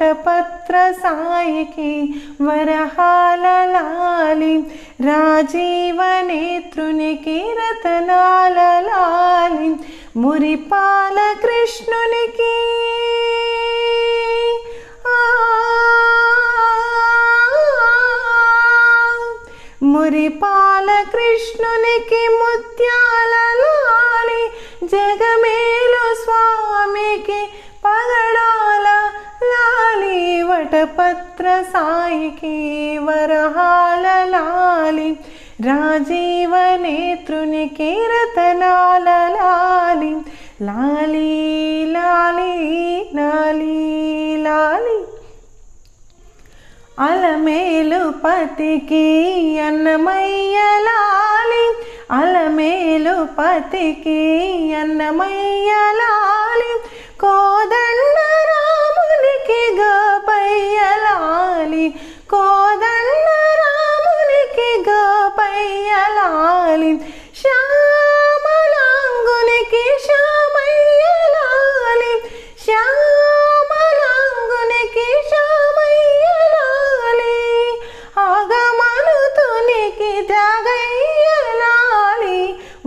వటపత్ర సాయికి వరహాల లాలి రాజీవ నేత్రునికి రతనాల లాలి మురిపాల కృష్ణునికి మురిపాల కృష్ణునికి ముత్యాల లాలి జగమేలు వటపత్ర సాయికి వరహాల లాలి రాజీవ నేత్రునికి రతనాల లాలి లాలి లాలి లాలి. లాలి అలమేలు పతికి అన్నమయ్య లాలి. అలమేలు పతికి అన్నమయ్యలాలి కోదండ రామునికి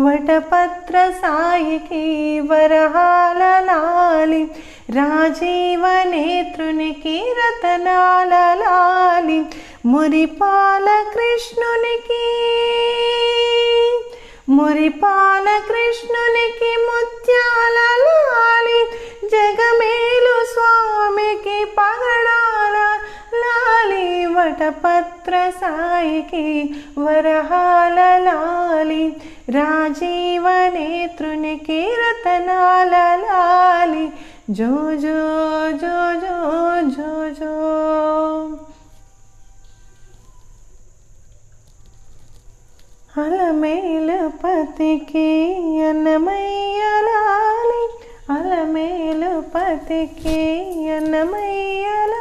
త్యాగయ్యలాలి వటపత్ర సాయికి వరహాల లాలి రాజీవ నేత్రునికి రతనాల లాలి మురిపాల కృష్ణునికి మురిపాల కృష్ణునికి ముత్యాల లాలి జగమేలు వటపత్ర సాయికి వరహాల లాలి రాజీవ నేత్రునికి రతనాల లాలి జో జో జో జో జో జో అలమేలు పతికి అన్నమయ్యలాలి అలమేలు పతికి అన్నమయ్యలాలి